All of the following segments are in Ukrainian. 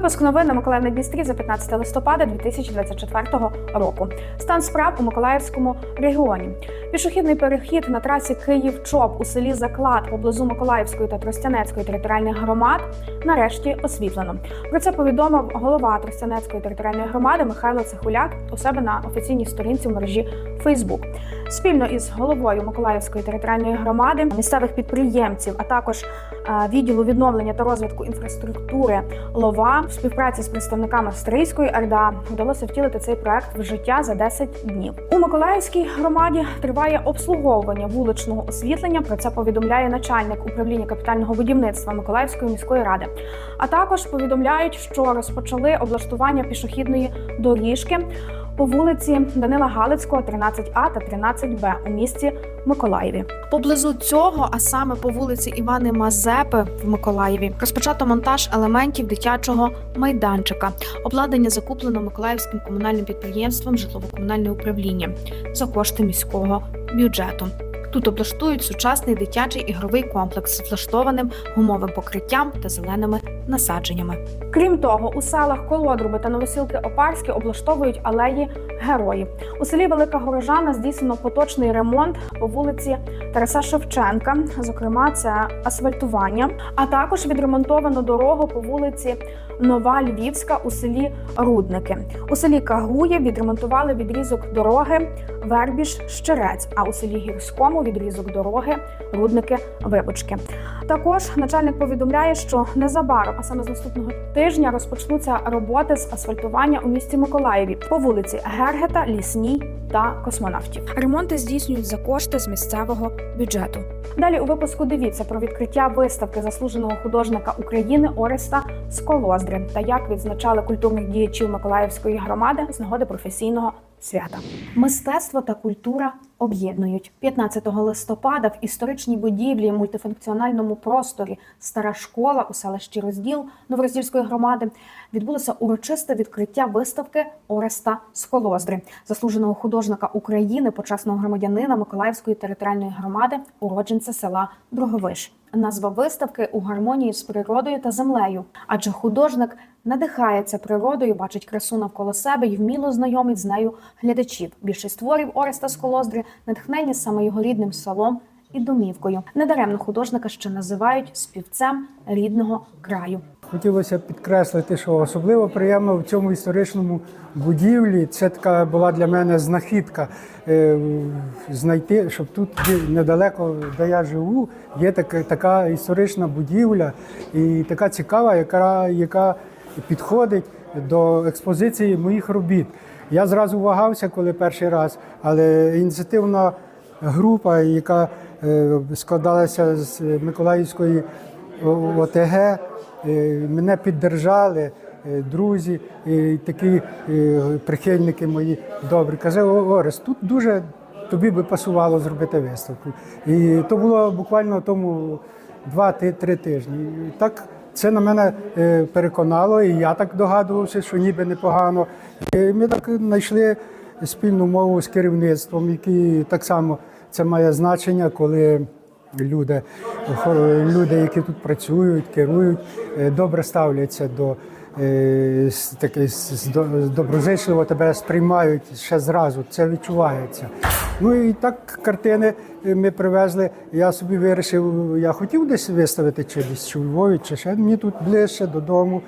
Випуск новин на Миколаїв на Дністрі за 15 листопада 2024 року. Стан справ у Миколаївському регіоні. Пішохідний перехід на трасі Київ-Чоп у селі Заклад поблизу Миколаївської та Тростянецької територіальних громад нарешті освітлено. Про це повідомив голова Тростянецької територіальної громади Михайло Цихуляк у себе на офіційній сторінці в мережі Facebook. Спільно із головою Миколаївської територіальної громади, місцевих підприємців, а також е, відділу відновлення та розвитку інфраструктури Лова в співпраці з представниками австрійської РДА вдалося втілити цей проект в життя за 10 днів. У Миколаївській громаді триває обслуговування вуличного освітлення. Про це повідомляє начальник управління капітального будівництва Миколаївської міської ради. А також повідомляють, що розпочали облаштування пішохідної доріжки по вулиці Данила Галицького, 13А та 13Б у місті Миколаєві. Поблизу цього, а саме по вулиці Івани Мазепи в Миколаєві, розпочато монтаж елементів дитячого майданчика. Обладнання закуплено Миколаївським комунальним підприємством Житлово-комунальне управління за кошти міського бюджету. Тут облаштують сучасний дитячий ігровий комплекс з влаштованим гумовим покриттям та зеленими насадженнями. Крім того, у селах Колодруби та Новосілки Опарське облаштовують алеї героїв. У селі Велика Горожана здійснено поточний ремонт по вулиці Тараса Шевченка. Зокрема, це асфальтування, а також відремонтовано дорогу по вулиці Нова Львівська у селі Рудники. У селі Кагує відремонтували відрізок дороги Вербіж Щерець, а у селі Гірському відрізок дороги Рудники Вибочки. Також начальник повідомляє, що незабаром, а саме з наступного тижня, розпочнуться роботи з асфальтування у місті Миколаєві по вулиці Гергета, Лісній та Космонавтів. Ремонти здійснюють за кошти з місцевого бюджету. Далі у випуску дивіться про відкриття виставки заслуженого художника України Ореста Сколоздри та як відзначали культурних діячів Миколаївської громади з нагоди професійного свята. Мистецтво та культура об'єднують 15 листопада в історичній будівлі мультифункціональному просторі Стара школа у селищі Розділ Новороздільської громади відбулося урочисте відкриття виставки Ореста Сколоздри, заслуженого художника України, почесного громадянина Миколаївської територіальної громади, уродженця села Друговиш. Назва виставки у гармонії з природою та землею, адже художник надихається природою, бачить красу навколо себе і вміло знайомить з нею глядачів. Більшість творів Ореста Сколоздри натхнені саме його рідним селом і домівкою. Недаремно художника ще називають співцем рідного краю. Хотілося підкреслити, що особливо приємно в цьому історичному будівлі. Це така була для мене знахідка е, знайти, щоб тут недалеко, де я живу, є така, така історична будівля і така цікава, яка, яка підходить до експозиції моїх робіт. Я зразу вагався, коли перший раз, але ініціативна група, яка складалася з Миколаївської ОТГ, е, мене піддержали. е, Друзі, і такі е, прихильники мої добрі. Каже, Орес, тут дуже тобі би пасувало зробити виставку. І то було буквально тому два-три тижні. Так це на мене е, переконало, і я так догадувався, що ніби непогано. І ми так знайшли спільну мову з керівництвом, які так само це має значення, коли люди, люди, які тут працюють, керують, е, добре ставляться до е, таке доброзичливо тебе сприймають ще зразу. Це відчувається. Ну і так картини е, ми привезли. Я собі вирішив, я хотів десь виставити чи десь чи у Львові, чи ще мені тут ближче додому.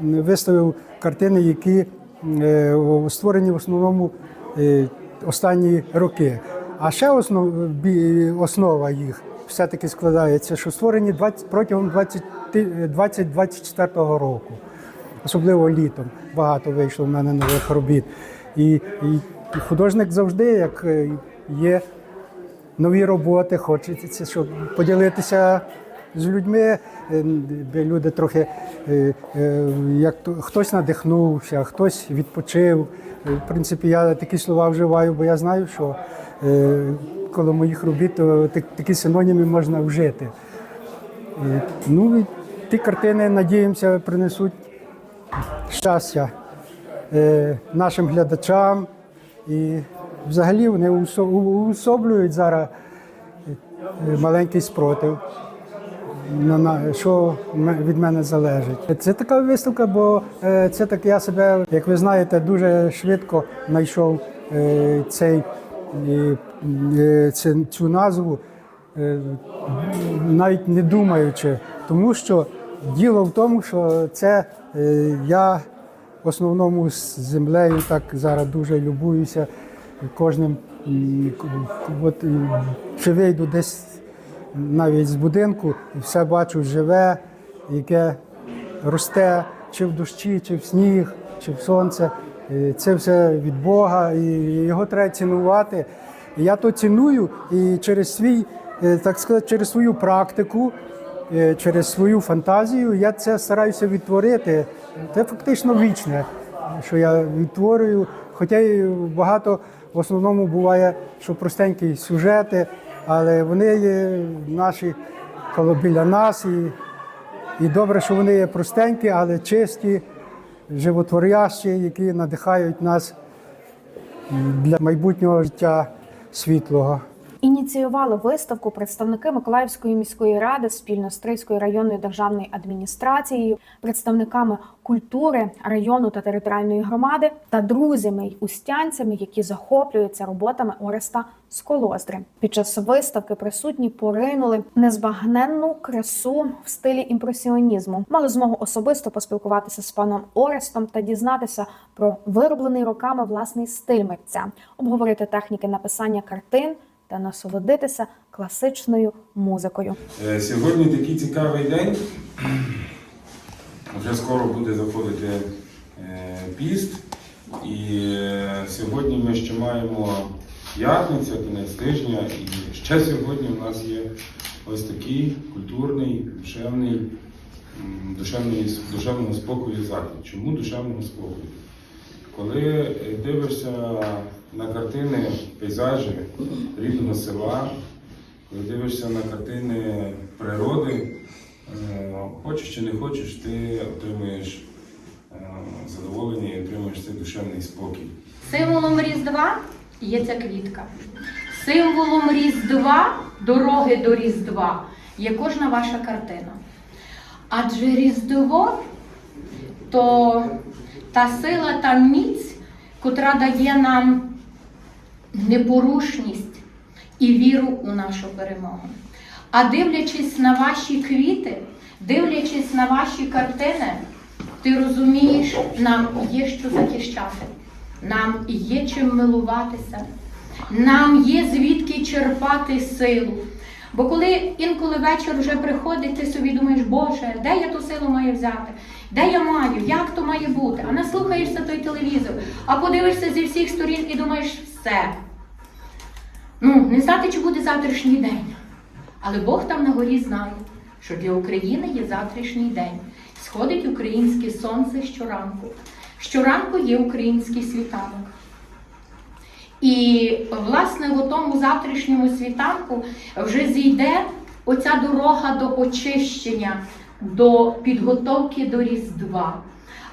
Виставив картини, які створені в основному останні роки. А ще основ, основа їх все-таки складається, що створені 20, протягом 20 2024 року, особливо літом. Багато вийшло в мене нових робіт. І, і, і художник завжди, як е, є нові роботи, хочеться, щоб поділитися з людьми, е, де люди трохи е, як хтось надихнувся, хтось відпочив. В принципі, я такі слова вживаю, бо я знаю, що коло моїх робіт то так- такі синоніми можна вжити. Ну і ті картини, надіємося, принесуть щастя е, нашим глядачам. І взагалі вони уособлюють зараз е, маленький спротив що від мене залежить. Це така виставка, бо е, це так я себе, як ви знаєте, дуже швидко знайшов е, цей, е, е, цю назву, е, навіть не думаючи, тому що діло в тому, що це е, я в основному з землею так зараз дуже любуюся кожним. От, чи вийду десь навіть з будинку і все бачу живе, яке росте чи в дощі, чи в сніг, чи в сонце. І Це все від Бога, і його треба цінувати. І я то ціную і через свій, е, так сказати, через свою практику, е, через свою фантазію я це стараюся відтворити. Це фактично вічне, що я відтворюю. Хоча й багато в основному буває, що простенькі сюжети, але вони є наші коло біля нас. І, і добре, що вони є простенькі, але чисті, животворящі, які надихають нас для майбутнього життя світлого. Ініціювали виставку представники Миколаївської міської ради спільно з Стрийською районною державною адміністрацією, представниками культури району та територіальної громади та друзями й устянцями, які захоплюються роботами Ореста Сколоздри. Під час виставки присутні поринули незбагненну красу в стилі імпресіонізму. Мали змогу особисто поспілкуватися з паном Орестом та дізнатися про вироблений роками власний стиль митця, обговорити техніки написання картин та насолодитися класичною музикою. Е, Сьогодні такий цікавий день. Вже скоро буде заходити е, піст. І е, сьогодні ми ще маємо п'ятницю, кінець тижня. І ще сьогодні у нас є ось такий культурний, душевний, душевний, душевного спокою заклад. Чому душевного спокою? Коли дивишся на картини, пейзажі рідного села, коли дивишся на картини природи, е, хочеш чи не хочеш, ти отримуєш е, задоволення і отримуєш цей душевний спокій. Символом Різдва є ця квітка. Символом Різдва, дороги до Різдва, є кожна ваша картина. Адже Різдво то та сила, та міць, котра дає нам непорушність і віру у нашу перемогу. А дивлячись на ваші квіти, дивлячись на ваші картини, ти розумієш, нам є що захищати, нам є чим милуватися, нам є звідки черпати силу. Бо коли інколи вечір вже приходить, ти собі думаєш, Боже, де я ту силу маю взяти? Де я маю? Як то має бути? А наслухаєшся той телевізор, а подивишся зі всіх сторін і думаєш, все. Ну, не знати, чи буде завтрашній день. Але Бог там на горі знає, що для України є завтрашній день. Сходить українське сонце щоранку. Щоранку є український світанок. І, власне, в тому завтрашньому світанку вже зійде оця дорога до очищення, до підготовки до Різдва.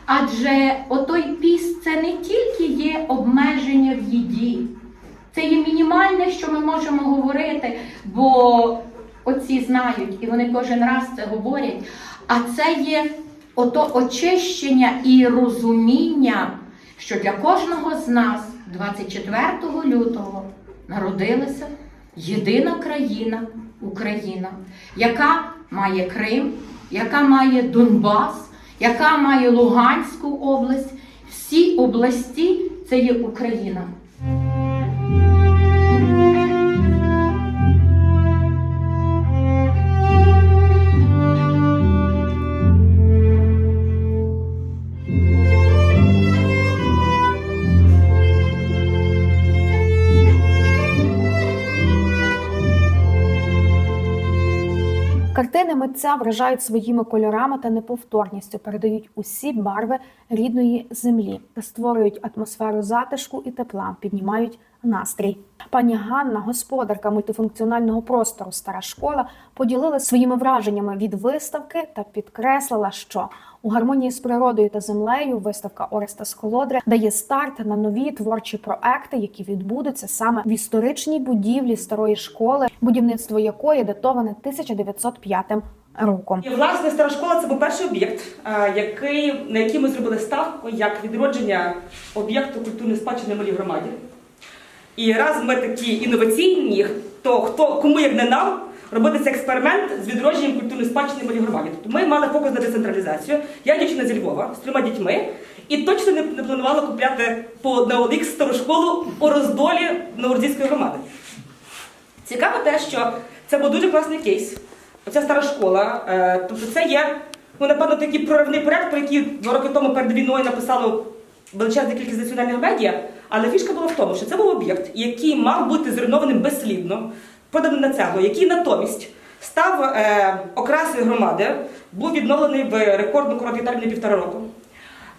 Адже отой піст це не тільки обмеження в їді, це є мінімальне, що ми можемо говорити, бо оці знають, і вони кожен раз це говорять. А це є ото очищення і розуміння, що для кожного з нас 24 лютого народилася єдина країна Україна, яка має Крим, яка має Донбас, яка має Луганську область. Всі області це є Україна. Митця вражають своїми кольорами та неповторністю, передають усі барви рідної землі та створюють атмосферу затишку і тепла, піднімають настрій. Пані Ганна, господарка мультифункціонального простору Стара школа, поділилася своїми враженнями від виставки та підкреслила, що у гармонії з природою та землею виставка Ореста Сколодри дає старт на нові творчі проекти, які відбудуться саме в історичній будівлі старої школи, будівництво якої датоване 1905 року. І власне стара школа це був перший об'єкт, який, на який ми зробили ставку як відродження об'єкту культурної спадщини малій громаді. І раз ми такі інноваційні, то хто кому як не нам робити цей експеримент з відродженням культурної спадщини в малій громаді. Тобто ми мали фокус на децентралізацію. Я дівчина зі Львова з трьома дітьми. І точно не, не планувала купляти по на стару школу у роздолі Новорозійської громади. Цікаво те, що це був дуже класний кейс. Оця стара школа. Е, тобто це є, ну, напевно, такий проривний проект, про який два роки тому перед війною написало величезна кількість національних медіа. Але фішка була в тому, що це був об'єкт, який мав бути зруйнованим безслідно, поданий на цеглу, який натомість став е, окрасою громади, був відновлений в рекордно короткий термін півтора року.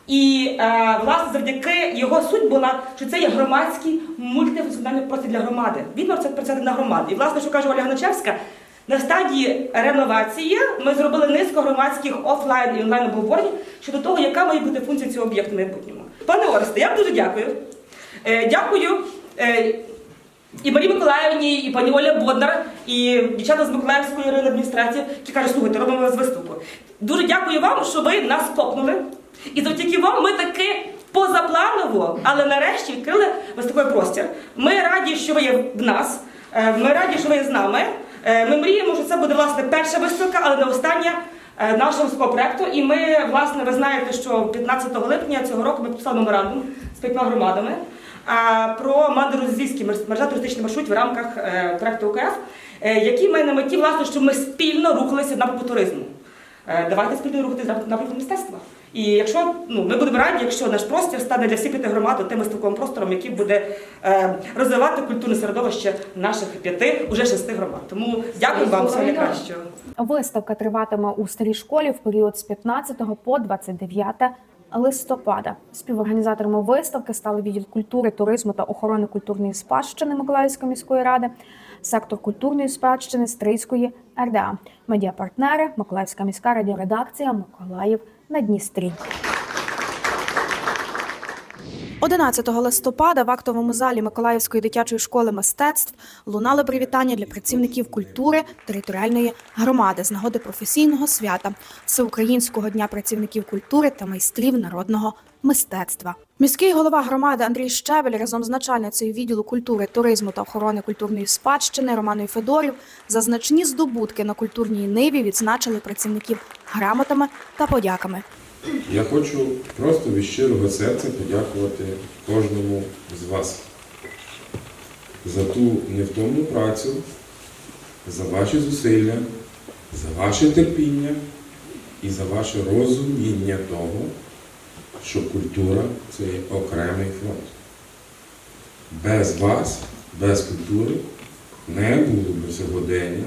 І е, власне завдяки його суть була, що це є громадський мультифункціональний простір для громади. Він мав це працювати на громаді. І власне, що каже Оля Гначевська, на стадії реновації ми зробили низку громадських офлайн і онлайн обговорень щодо того, яка має бути функція цього об'єкту в майбутньому. Пане Оресте, я вам дуже дякую. Е, дякую. Е, і Марії Миколаївні, і пані Оля Боднар, і дівчата з Миколаївської районної адміністрації, які кажуть, слухайте, робимо з виступу. Дуже дякую вам, що ви нас копнули. І завдяки вам ми таки позапланово, але нарешті відкрили виступовий простір. Ми раді, що ви є в нас. Е, Ми раді, що ви є з нами. Ми мріємо, що це буде власне перша виставка, але не остання нашого проекту. І ми, власне, ви знаєте, що 15 липня цього року ми підписали меморандум з п'ятьма громадами про мандерозійський мережа туристичний маршрут в рамках е, проекту УКФ, е, який має на меті, власне, щоб ми спільно рухалися напрямку туризму. Е, Давайте спільно рухатися в напрямку мистецтва. І якщо ну ми будемо раді, якщо наш простір стане для всіх п'яти громад тим виставковим простором, який буде е, розвивати культурне середовище наших п'яти, уже шести громад. Тому дякую вам всього найкращого. Виставка триватиме у старій школі в період з 15 по 29 листопада. Співорганізаторами виставки стали відділ культури, туризму та охорони культурної спадщини Миколаївської міської ради, сектор культурної спадщини Стрийської РДА, медіапартнери, Миколаївська міська радіоредакція Миколаїв на Дністрі. 11 листопада в актовому залі Миколаївської дитячої школи мистецтв лунали привітання для працівників культури територіальної громади з нагоди професійного свята Всеукраїнського дня працівників культури та майстрів народного мистецтва. Міський голова громади Андрій Щебель разом з начальницею відділу культури, туризму та охорони культурної спадщини Романою Федорів за значні здобутки на культурній ниві відзначили працівників грамотами та подяками. Я хочу просто від щирого серця подякувати кожному з вас за ту невтомну працю, за ваші зусилля, за ваше терпіння і за ваше розуміння того, що культура це є окремий фронт. Без вас, без культури не було б сьогодення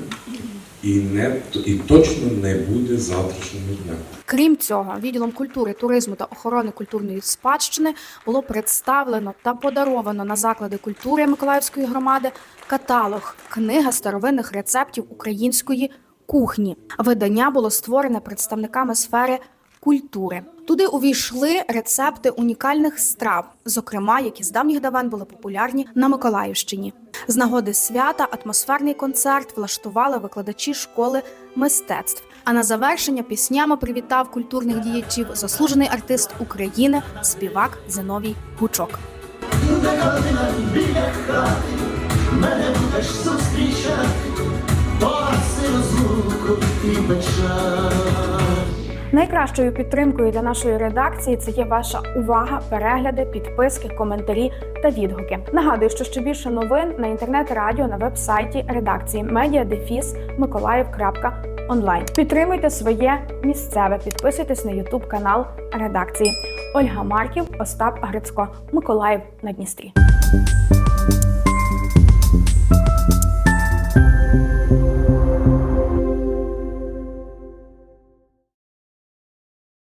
і, не, і точно не буде завтрашнього дня. Крім цього, відділом культури, туризму та охорони культурної спадщини було представлено та подаровано на заклади культури Миколаївської громади каталог книга старовинних рецептів української кухні. Видання було створене представниками сфери культури. Туди увійшли рецепти унікальних страв, зокрема, які з давніх давен були популярні на Миколаївщині. З нагоди свята атмосферний концерт влаштували викладачі школи мистецтв. А на завершення піснями привітав культурних діячів заслужений артист України, співак Зиновій Гучок. Найкращою підтримкою для нашої редакції це є ваша увага, перегляди, підписки, коментарі та відгуки. Нагадую, що ще більше новин на інтернет-радіо на веб-сайті редакції media.mиколаїв.онлайн. Підтримуйте своє місцеве, підписуйтесь на Ютуб канал редакції. Ольга Марків, Остап Грицько, Миколаїв на Дністрі.